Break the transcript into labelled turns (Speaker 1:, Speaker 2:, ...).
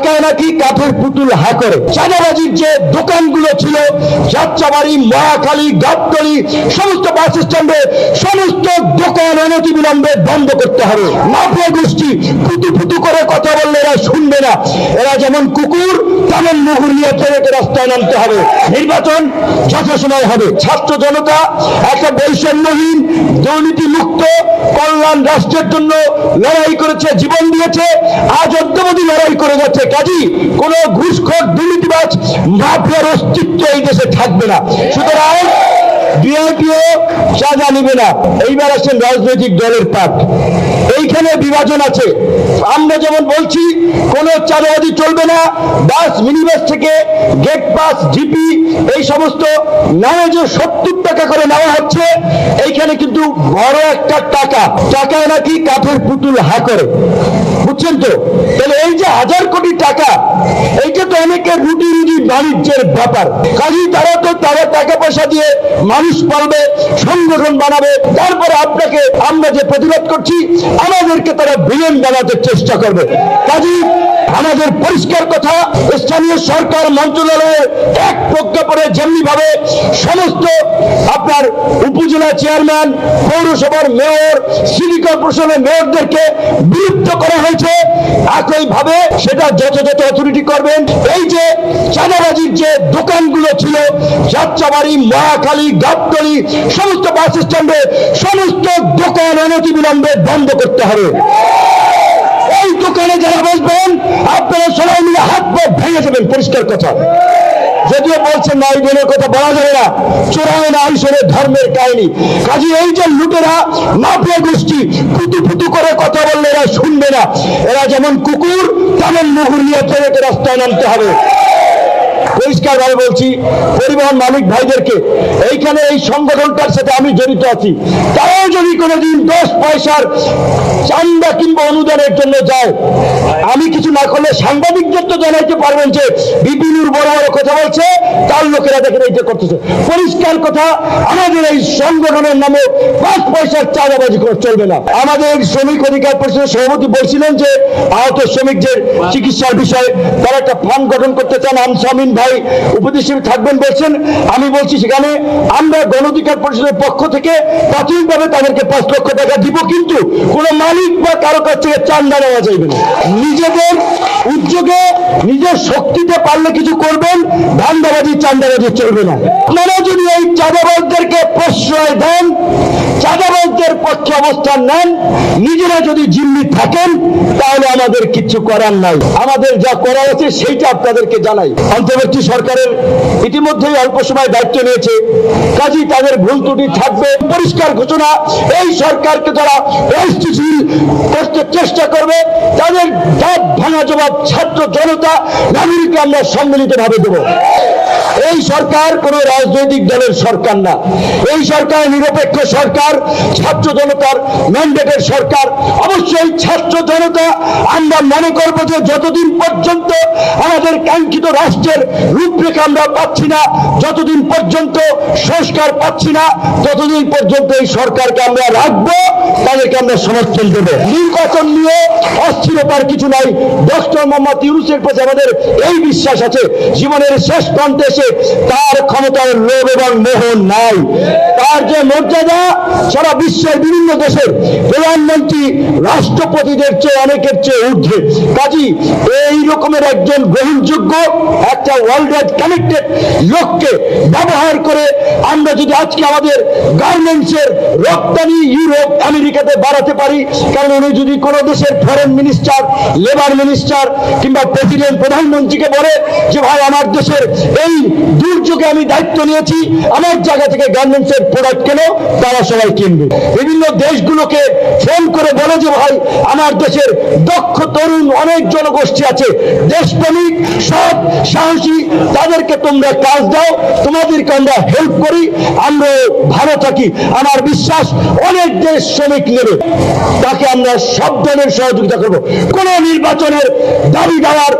Speaker 1: টাকায় নাকি কাঠের পুতুল হা করে চাঁদাবাজির যে দোকানগুলো ছিল, যাত্রাবাড়ি, মহাখালী, গাবতলি, সমস্ত বাস স্ট্যান্ডে সমস্ত অনতি বিলম্বে বন্ধ করতে হবে। মাফিয়া গোষ্ঠী ফুটু ফুটু করে কথা বললে এরা শুনবে না। এরা যেমন কুকুর, তেমন মুহুর নিয়ে ফেরত রাস্তায় নামতে হবে। নির্বাচন যথাসময় হবে। ছাত্র জনতা, একটা বৈষম্যহীন দুর্নীতি মুক্ত কল্যাণ রাষ্ট্রের জন্য লড়াই করেছে, জীবন দিয়েছে, আজ অদ্যবধি লড়াই করে যাচ্ছে। কাজী, কোন ঘুষখোর, দুর্নীতিবাজ, মাফিয়ার অস্তিত্ব এই দেশে থাকবে না। সুতরাং বিএনপিও চাঁদা নিবে না। এইবার আসছেন রাজনৈতিক দলের পাঠ। এইখানে বিভাজন আছে। আমরা যেমন বলছি, কোন চাঁদাবাজি চলবে না, বাস, মিনিবাস থেকে গেট পাস, জিপি, এই সমস্ত নামে যে সত্তর টাকা করে নেওয়া হচ্ছে, এইখানে কিন্তু বড় একটা টাকা। টাকায় নাকি কাঠের পুতুল হা করে। বুঝছেন তো? তাহলে এই যে হাজার কোটি টাকা, এইটা তো অনেকের রুটি রুটি বাণিজ্যের ব্যাপার। কাজেই তারা তো তারা টাকা পয়সা দিয়ে মানুষ পালবে, সংগঠন বানাবে, তারপরে আপনাকে আমরা যে প্রতিবাদ করছি আমাদেরকে তারা ভিলেন বানাতে চেষ্টা করবে। কাজেই আমাদের পরিষ্কার কথা, স্থানীয় সরকার মন্ত্রণালয়ের এক প্রজ্ঞাপনে যেমনি ভাবে সমস্ত আপনার উপজেলা চেয়ারম্যান, পৌরসভার মেয়র, সিটি কর্পোরেশনের মেয়রদেরকে বিলুপ্ত করা হয়েছে। একইভাবে সেটা যথাযথ অথরিটি করবেন। এই যে চাঁদাবাজির যে দোকানগুলো ছিল, যাত্রাবাড়ি, মহাখালী, গাবতলি, সমস্ত বাস স্ট্যান্ডে সমস্ত দোকান অনতি বিলম্বে বন্ধ করতে হবে। এই দোকানে যারা বসবেন, আপনারা সবাই মিলে হাত পা ভেঙে দেবেন, পরিষ্কার কথা। যদিও বলছেন না, এই দিনের কথা বলা যাবে না। চোরায় না আইসরে ধর্মের কাহিনী। কাজে এই যে লুটেরা, মাফিয়া গোষ্ঠী ফুটু ফুটু করে কথা বললে এরা শুনবে না। এরা যেমন কুকুর, তেমন মুহুর নিয়ে ফেরত রাস্তায় নামতে হবে। পরিষ্কার ভাবে বলছি, পরিবহন মালিক ভাইদেরকে, এইখানে এই সংগঠনটার সাথে আমি জড়িত আছি। তারাও যদি কোনোদিন দশ পয়সার চান্দা কিংবা অনুদানের জন্য যায়, আমি কিছু না করলে সাংবাদিকদের তো জানাইতে পারবেন যে বিপিনুর বড় বড় কথা বলছে তার লোকেরা দেখেন এইটা করতেছে। পরিষ্কার কথা, আমাদের এই সংগঠনের নামে পাঁচ পয়সার চাঁদাবাজি চলবে না। আমাদের শ্রমিক অধিকার পরিষদের সভাপতি বলছিলেন যে, আহত শ্রমিকদের চিকিৎসার বিষয়ে তারা একটা ফান্ড গঠন করতে চান। আনসামিন ভাই উপদেশ থাকবেন বলছেন, আমি বলছি সেখানে আমরা গণ অধিকার পরিষদের পক্ষ থেকে প্রাথমিকভাবে তাদেরকে পাঁচ লক্ষ টাকা দিব, কিন্তু কোন মালিক বা কারও কাছ থেকে চান্দা নেওয়া যাইবে না। নিজেদের উদ্যোগে, নিজের শক্তিতে পারলে কিছু করবেন ধান্দাবাজি চান্দাবাজি চলবে না। আপনারা যদি এই চাঁদাবাজদেরকে প্রশ্রয় দেন চাঁদাবাজদের পক্ষে অবস্থান নেন, নিজেরা যদি জিম্মি থাকেন, তাহলে আমাদের কিছু করার নাই। আমাদের যা করা আছে সেইটা আপনাদেরকে জানাই। অন্তর্বর্তী সরকারের ইতিমধ্যেই অল্প সময় দায়িত্ব নিয়েছে। কাজী তাদের ভুল ত্রুটি থাকবে। পরিষ্কার ঘোষণা, এই সরকারকে তারা অস্থিতিশীল করতে চেষ্টা করবে, তাদের দাঁত ভাঙা জবাব ছাত্র জনতা নাগরিককে আমরা সম্মিলিতভাবে দেব। এই সরকার কোন রাজনৈতিক দলের সরকার না। এই সরকার নিরপেক্ষ সরকার, ছাত্র জনতার ম্যান্ডেটের সরকার। অবশ্যই ছাত্র জনতা, আমরা মনে করব যে যতদিন পর্যন্ত আমাদের কাঙ্ক্ষিত রাষ্ট্রের রূপরেখা আমরা পাচ্ছি না, যতদিন পর্যন্ত সংস্কার পাচ্ছি না, ততদিন পর্যন্ত এই সরকারকে আমরা রাখব, তাদেরকে আমরা সমর্থন দেব। নির্বাচন নিয়ে অস্থিরতার কিছু নাই। ডক্টর মোহাম্মদ ইউনুসের প্রতি আমাদের এই বিশ্বাস আছে। জীবনের শেষ প্রান্তে এসে তার ক্ষমতার লোভ এবং মোহ নাই। তার যে মর্যাদা, সারা বিশ্বের বিভিন্ন দেশের প্রধানমন্ত্রী, রাষ্ট্রপতিদের চেয়ে অনেকের চেয়ে ঊর্ধ্বে। কাজী, এই রকমের একজন গ্রহণযোগ্য, একটা ওয়ার্ল্ড ওয়াইড কানেক্টেড লোককে ব্যবহার করে আমরা যদি আজকে আমাদের গার্মেন্টসের রপ্তানি ইউরোপ, আমেরিকাতে বাড়াতে পারি, কারণ উনি যদি কোনো দেশের ফরেন মিনিস্টার লেবার মিনিস্টার কিংবা প্রেসিডেন্ট প্রধানমন্ত্রীকে বলে যে, ভাই, আমার দেশের এই দুর্যোগে আমি দায়িত্ব নিয়েছি। আমার জায়গা থেকে গার্মেন্টসের প্রোডাক্ট কেন, তারা সবাই কিনবে। বিভিন্ন দেশগুলোকে ফোন করে বলে যে, ভাই, আমার দেশের দক্ষ তরুণ অনেক জনগোষ্ঠী আছে, দেশপ্রেমিক, সৎ, সাহসী, তাদেরকে তোমরা কাজ দাও, তোমাদেরকে আমরা হেল্প করি আমরা ভালো থাকি। আমার বিশ্বাস, অনেক দেশ শ্রমিক নেবে। তাকে আমরা সব ধরনের সহযোগিতা করব। কোন নির্বাচনের দাবি দেওয়ার